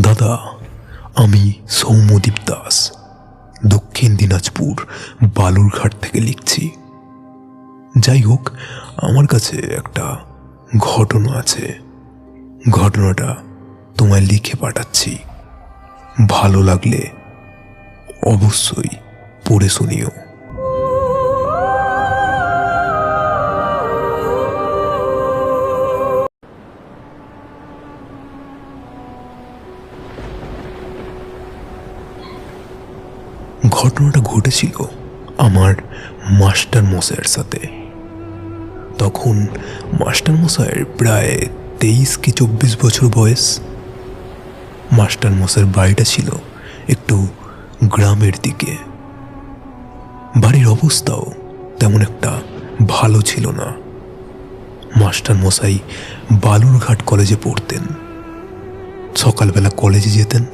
দাদা, আমি সৌম্যদীপ দাস, দক্ষিণ দিনাজপুর, বালুরঘাট থেকে লিখছি। যাই হোক, আমার কাছে একটা ঘটনা আছে। ঘটনাটা তোমায় লিখে পাঠাচ্ছি। ভালো লাগলে অবশ্যই পড়ে শুনিও। ঘটনাটা ঘটেছিল আমার মাস্টার মশাইয়ের সাথে। তখন মাস্টার মশাইয়ের প্রায় তেইশ কি চব্বিশ বছর বয়স। মাস্টার মশাইয়ের বাড়িটা ছিল একটু গ্রামের দিকে। বাড়ির অবস্থাও তেমন একটা ভালো ছিল না। মাস্টার মশাই বালুরঘাট কলেজে পড়তেন। সকালবেলা কলেজে যেতেন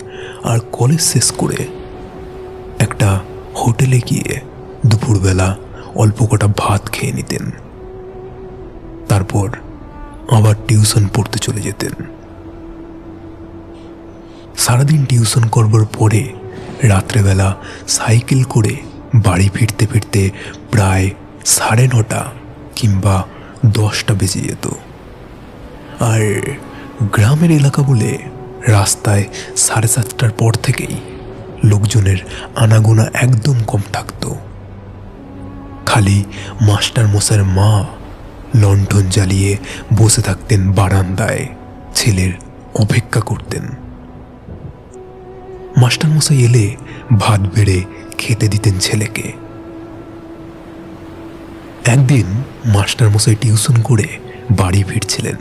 আর কলেজ শেষ করে একটা হোটেলে গিয়ে দুপুরবেলা অল্প কটা ভাত খেয়ে নিতেন। তারপর আবার টিউশন পড়তে চলে যেতেন। সারাদিন টিউশন করবার পরে রাত্রেবেলা সাইকেল করে বাড়ি ফিরতে ফিরতে প্রায় সাড়ে নটা কিংবা দশটা বেজে যেত। আর গ্রামের এলাকা বলে রাস্তায় সাড়ে সাতটার পর থেকেই লোকজনের আনাগোনা একদম কম থাকতো। খালি মাস্টার মশাইয়ের মা লণ্ঠন জ্বালিয়ে বসে থাকতেন বারান্দায়, ছেলের অপেক্ষা করতেন। মাস্টার মশাই এলে ভাত বেড়ে খেতে দিতেন ছেলেকে। একদিন মাস্টার মশাই টিউশন করে বাড়ি ফিরছিলেন।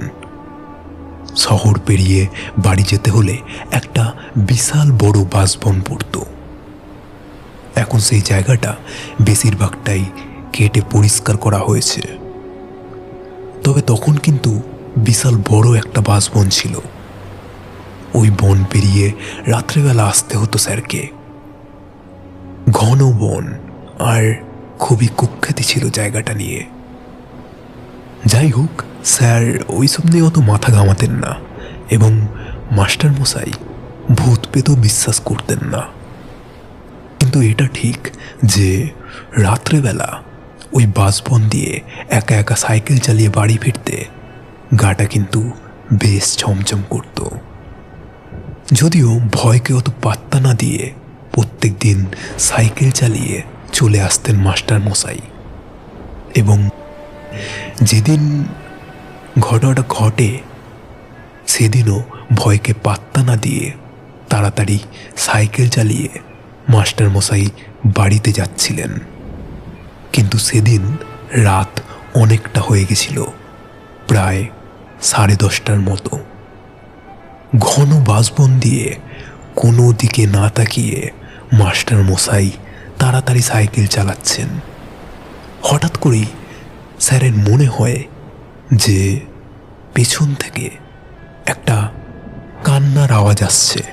শহর পেরিয়ে বাড়ি যেতে হলে একটা বিশাল বড় বাসবন পড়ত। এখন সেই জায়গাটা বেশিরভাগটাই কেটে পরিষ্কার করা হয়েছে। তবে তখন কিন্তু বিশাল বড় একটা বাসবন ছিল। ওই বন পেরিয়ে রাত্রেবেলা আসতে হতো স্যারকে। ঘন বন, আর খুবই কুখ্যাতি ছিল জায়গাটা নিয়ে। যাই হোক, স্যার, ওইসব নিয়ে অত মাথা ঘামাতেন না এবং মাস্টার মশাই ভূত পেতেও বিশ্বাস করতেন না। কিন্তু এটা ঠিক যে রাত্রেবেলা ওই বাসবন দিয়ে একা একা সাইকেল চালিয়ে বাড়ি ফিরতে গাটা কিন্তু বেশ ছমছম করত। যদিও ভয়কে অত পাত্তা না দিয়ে প্রত্যেক দিন সাইকেল চালিয়ে চলে আসতেন মাস্টার মশাই এবং যেদিন ঘটনাটা ঘটে, সেদিনও ভয়কে পাত্তা না দিয়ে তাড়াতাড়ি সাইকেল চালিয়ে মাস্টার মশাই বাড়িতে যাচ্ছিলেন। কিন্তু সেদিন রাত অনেকটা হয়ে গেছিল, প্রায় সাড়ে দশটার মতো। ঘন বাসবন দিয়ে কোনো দিকে না তাকিয়ে মাস্টার মশাই তাড়াতাড়ি সাইকেল চালাচ্ছেন। হঠাৎ করেই স্যারের মনে হয় যে পেছন থেকে একটা কান্নার আওয়াজ আসছে।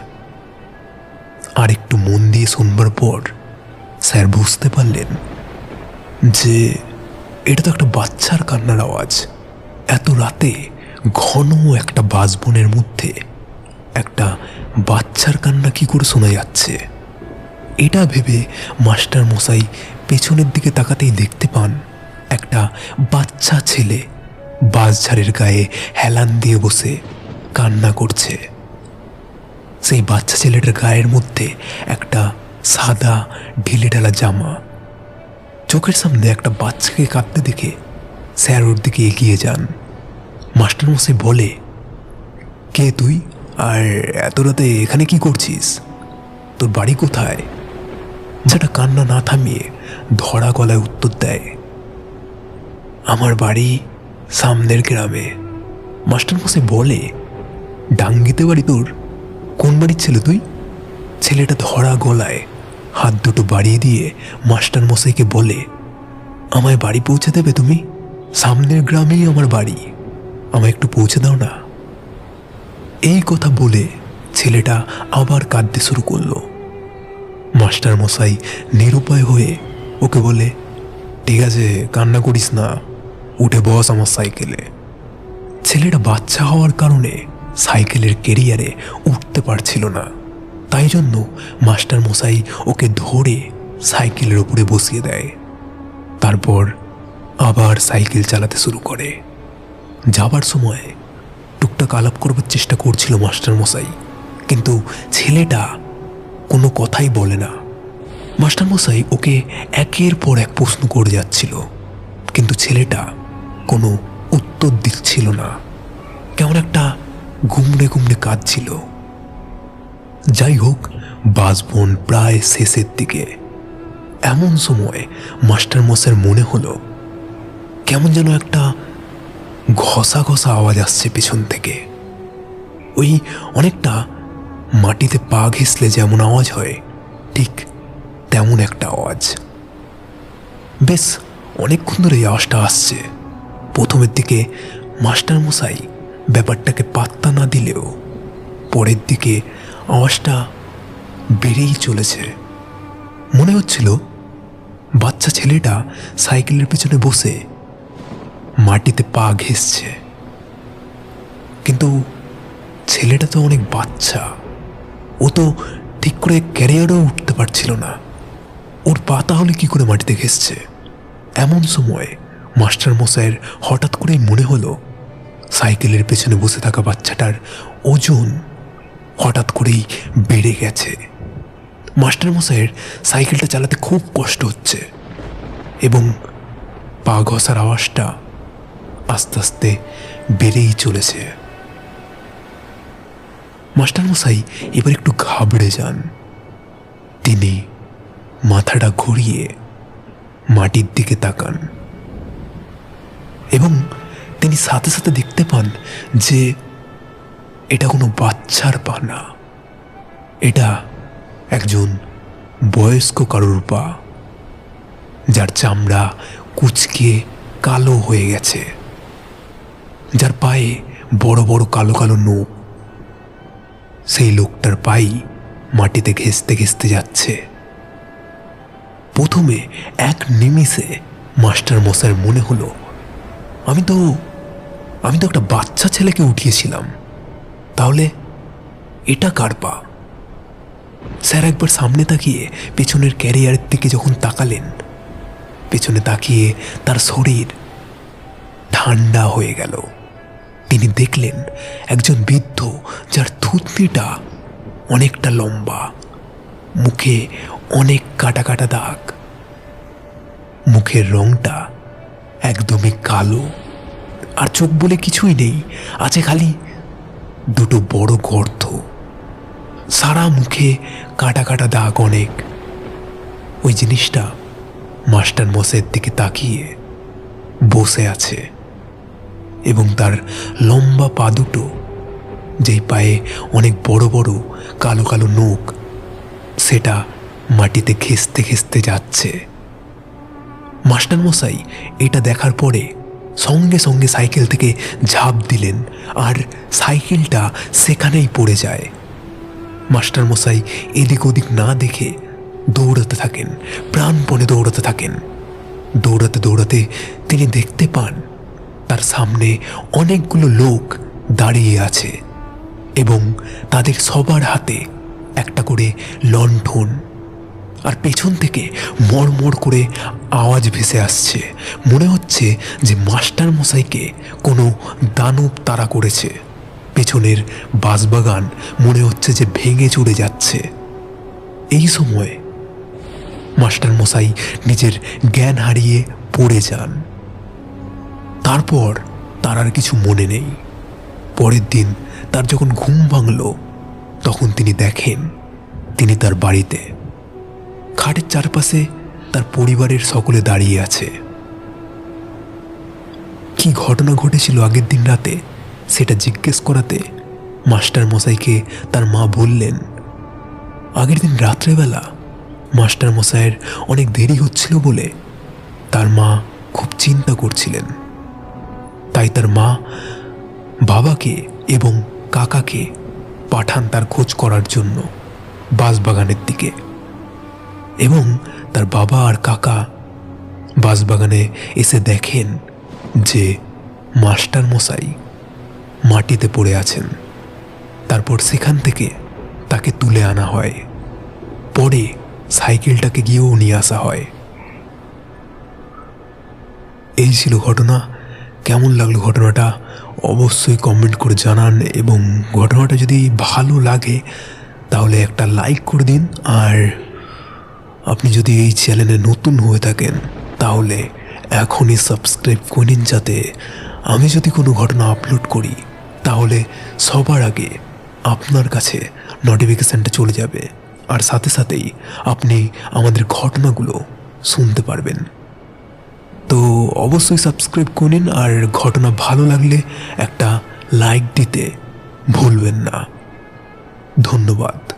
আর একটু মন দিয়ে শুনবার পর স্যার বুঝতে পারলেন যে এটা তো একটা বাচ্চার কান্নার আওয়াজ। এত রাতে ঘন একটা বাসবনের মধ্যে একটা বাচ্চার কান্না কি করে শোনা যাচ্ছে? এটা ভেবে মাস্টার মশাই পেছনের দিকে তাকাতেই দেখতে পান একটা বাচ্চা ছেলে বাসঝাড়ের গায়ে হেলান দিয়ে বসে কান্না করছে। সেই বাচ্চা ছেলেটার গায়ের মধ্যে একটা সাদা ঢিলে ঢালা জামা। চোখের সামনে একটা বাচ্চাকে কাঁদতে দেখে স্যার ওর দিকে এগিয়ে যান। মাস্টারমশাই বলে, কে তুই? আর এত রাতে এখানে কি করছিস? তোর বাড়ি কোথায়? যেটা কান্না না থামিয়ে ধরা গলায় উত্তর দেয় আমার বাড়ি সামনের গ্রামে। মাস্টারমশাই বলে, ডাঙ্গিতে বাড়ি তোর। কোন বাড়ির ছেলে তুই? ছেলেটা ধরা গলায় হাত দুটো বাড়িয়ে দিয়ে মাস্টারমশাইকে বলে, আমায় বাড়ি পৌঁছে দেবে তুমি? সামনের গ্রামেই আমার বাড়ি। আমায় একটু পৌঁছে দাও না? এই কথা বলে ছেলেটা আবার কাঁদতে শুরু করল। মাস্টার মশাই নিরুপায় হয়ে ওকে বলে, ঠিক আছে, কান্না করিস না। উঠে বস আমার সাইকেলে। ছেলেটা বাচ্চা হওয়ার কারণে সাইকেলের কেরিয়ারে উঠতে পারছিল না। তাই জন্য মাস্টার মশাই ওকে ধরে সাইকেলের উপরে বসিয়ে দেয়। তারপর আবার সাইকেল চালাতে শুরু করে। যাবার সময় টুকটাক আলাপ করবার চেষ্টা করছিল মাস্টার মশাই, কিন্তু ছেলেটা কোনো কথাই বলে না। মাস্টার মশাই ওকে একের পর এক প্রশ্ন করে যাচ্ছিল, কিন্তু ছেলেটা কোনো উত্তর দিচ্ছিল না। কেমন একটা গুমড়ে গুমড়ে কাঁদছিল। যাই হোক বাসবন প্রায় শেষের দিকে। এমন সময় মাস্টার মশাইয়ের মনে হলো, কেমন যেন একটা ঘষা ঘষা আওয়াজ আসছে পেছন থেকে। ওই অনেকটা মাটিতে পা ঘেঁষলে যেমন আওয়াজ হয়, ঠিক তেমন একটা আওয়াজ। বেশ, অনেকক্ষণ ধরে এই আওয়াজটা আসছে। প্রথমের দিকে মাস্টার মশাই ব্যাপারটাকে পাত্তা না দিলেও পরের দিকে আওয়াজটা বেড়েই চলেছে। মনে হচ্ছিল বাচ্চা ছেলেটা সাইকেলের পেছনে বসে মাটিতে পা ঘেঁষছে। কিন্তু ছেলেটা তো অনেক বাচ্চা। ও তো ঠিক করে ক্যারিয়ারও উঠতে পারছিল না। ওর পা তাহলে কি করে মাটিতে ঘেসছে এমন সময় মাস্টার মশাইয়ের হঠাৎ করেই মনে হলো, সাইকেলের পেছনে বসে থাকা বাচ্চাটার ওজন হঠাৎ করেই বেড়ে গেছে। মাস্টার মশাইয়ের সাইকেলটা চালাতে খুব কষ্ট হচ্ছে এবং পা ঘষার আওয়াজটা আস্তে আস্তে বেড়েই চলেছে। মাস্টারমশাই এবার একটু ঘাবড়ে যান। তিনি মাথাটা ঘুরিয়ে মাটির দিকে তাকান। এবং তিনি সাথে সাথে দেখতে পান যে এটা কোনো বাচ্চার পা না এটা একজন বয়স্ক কারুর পা, যার চামড়া কুচকে কালো হয়ে গেছে, যার পায়ে বড় বড় কালো কালো নোক সেই লোকটার পাই মাটিতে ঘেঁষতে ঘেঁষতে যাচ্ছে। প্রথমে এক নিমিষে মাস্টার মশাইয়ের মনে হলো আমি তো আমি তো একটা বাচ্চা ছেলেকে উঠিয়েছিলাম। তাহলে এটা কার পা? স্যার একবার সামনে তাকিয়ে পেছনের ক্যারিয়ারের দিকে যখন তাকালেন, পেছনে তাকিয়ে তার শরীর ঠান্ডা হয়ে গেল। তিনি দেখলেন একজন বৃদ্ধ যার থুতনিটা অনেকটা লম্বা, মুখে অনেক কাটা কাটা দাগ। মুখের রংটা একদমই কালো। আর চোখ বলে কিছুই নেই। আছে খালি দুটো বড় গর্ত। সারা মুখে কাটা কাটা দাগ অনেক। ওই জিনিসটা মাস্টার মশাইয়ের দিকে তাকিয়ে বসে আছে। এবং তার লম্বা পা দুটো, যেই পায়ে অনেক বড় বড় কালো কালো নোক সেটা মাটিতে ঘেঁষতে ঘেঁষতে যাচ্ছে। মাস্টারমশাই এটা দেখার পরে সঙ্গে সঙ্গে সাইকেল থেকে ঝাঁপ দিলেন আর সাইকেলটা সেখানেই পড়ে যায়। মাস্টারমশাই এদিক ওদিক না দেখে দৌড়াতে থাকেন, প্রাণপণে দৌড়াতে থাকেন। দৌড়াতে দৌড়াতে তিনি দেখতে পান, তার সামনে অনেকগুলো লোক দাঁড়িয়ে আছে এবং তাদের সবার হাতে একটা করে লণ্ঠন আর পেছন থেকে মড়মড় করে আওয়াজ ভেসে আসছে। মনে হচ্ছে যে মাস্টার মশাইকে কোনো দানব তারা করেছে। পেছনের বাঁশবাগান মনে হচ্ছে যে ভেঙে চড়ে যাচ্ছে। এই সময় মাস্টার মশাই নিজের জ্ঞান হারিয়ে পড়ে যান। তারপর তার আর কিছু মনে নেই। পরের দিন তার যখন ঘুম ভাঙল, তখন তিনি দেখেন তিনি তার বাড়িতে খাটের চারপাশে তার পরিবারের সকলে দাঁড়িয়ে আছে। কি ঘটনা ঘটেছিল আগের দিন রাতে, সেটা জিজ্ঞেস করাতে মাস্টার মশাইকে তার মা বললেন, আগের দিন রাত্রেবেলা মাস্টার মশাইয়ের অনেক দেরি হচ্ছিল বলে তার মা খুব চিন্তা করছিলেন। তাই তার মা বাবাকে এবং কাকাকে পাঠান তার খোঁজ করার জন্য বাঁশবাগানের দিকে। এবং তার বাবা আর কাকা বাঁশবাগানে এসে দেখেন যে মাস্টার মশাই মাটিতে পড়ে আছেন। তারপর সেখান থেকে তাকে তুলে আনা হয়। পরে সাইকেলটাকে গিয়েও নিয়ে আসা হয়। এই ছিল ঘটনা। কেমন লাগল ঘটনাটা? অবশ্যই কমেন্ট করে জানান এবং ঘটনাটা যদি ভালো লাগে তাহলে একটা লাইক করে দিন আর আপনি যদি এই চ্যানেলে নতুন হয়ে থাকেন, তাহলে এখনই সাবস্ক্রাইব করে নিন যাতে আমি যদি কোনো ঘটনা আপলোড করি, তাহলে সবার আগে আপনার কাছে নোটিফিকেশানটা চলে যাবে। আর সাথে সাথেই আপনি আমাদের ঘটনাগুলো শুনতে পারবেন। তো অবশ্যই সাবস্ক্রাইব করে নিন আর ঘটনা ভালো লাগলে একটা লাইক দিতে ভুলবেন না। ধন্যবাদ।